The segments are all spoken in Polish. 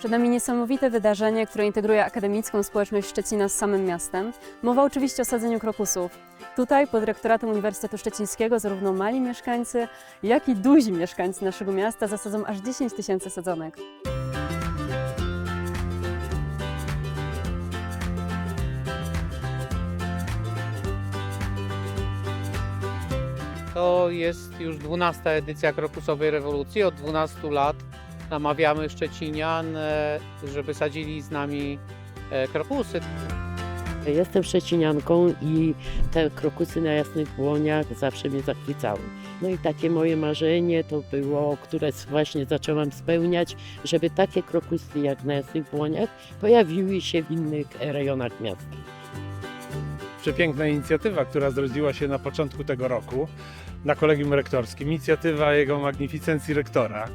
Przed nami niesamowite wydarzenie, które integruje akademicką społeczność Szczecina z samym miastem. Mowa oczywiście o sadzeniu krokusów. Tutaj pod rektoratem Uniwersytetu Szczecińskiego zarówno mali mieszkańcy, jak i duzi mieszkańcy naszego miasta zasadzą aż 10 tysięcy sadzonek. To jest już 12 edycja Krokusowej Rewolucji. Od 12 lat namawiamy Szczecinian, e, żeby sadzili z nami e, krokusy. Jestem szczecinianką i te krokusy na jasnych błoniach zawsze mnie zachwycały. No i takie moje marzenie to było, które właśnie zaczęłam spełniać, żeby takie krokusy jak na jasnych błoniach pojawiły się w innych rejonach miasta. przepiękna inicjatywa, która zrodziła się na początku tego roku na kolegium rektorskim. Inicjatywa jego magnificencji rektora.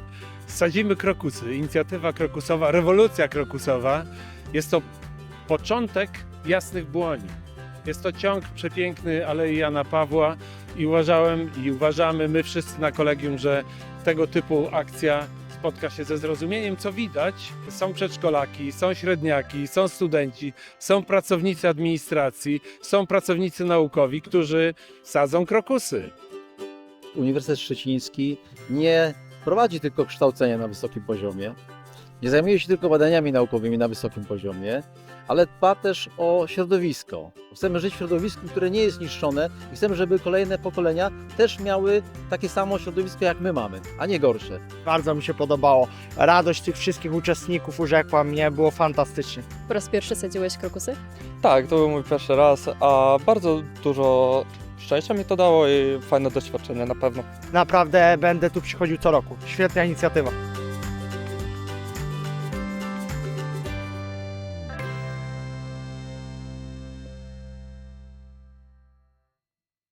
Sadzimy krokusy. Inicjatywa krokusowa, rewolucja krokusowa. Jest to początek jasnych błoni. Jest to ciąg przepiękny Alei Jana Pawła i uważałem i uważamy my wszyscy na kolegium, że tego typu akcja spotka się ze zrozumieniem, co widać. Są przedszkolaki, są średniaki, są studenci, są pracownicy administracji, są pracownicy naukowi, którzy sadzą krokusy. Uniwersytet Szczeciński nie prowadzi tylko kształcenia na wysokim poziomie, nie zajmuje się tylko badaniami naukowymi na wysokim poziomie, ale dba też o środowisko. Chcemy żyć w środowisku, które nie jest niszczone i chcemy, żeby kolejne pokolenia też miały takie samo środowisko, jak my mamy, a nie gorsze. Bardzo mi się podobało. Radość tych wszystkich uczestników urzekła mnie, było fantastycznie. Po raz pierwszy sadziłeś krokusy? Tak, to był mój pierwszy raz, a bardzo dużo szczęścia mi to dało i fajne doświadczenie na pewno. Naprawdę będę tu przychodził co roku. Świetna inicjatywa.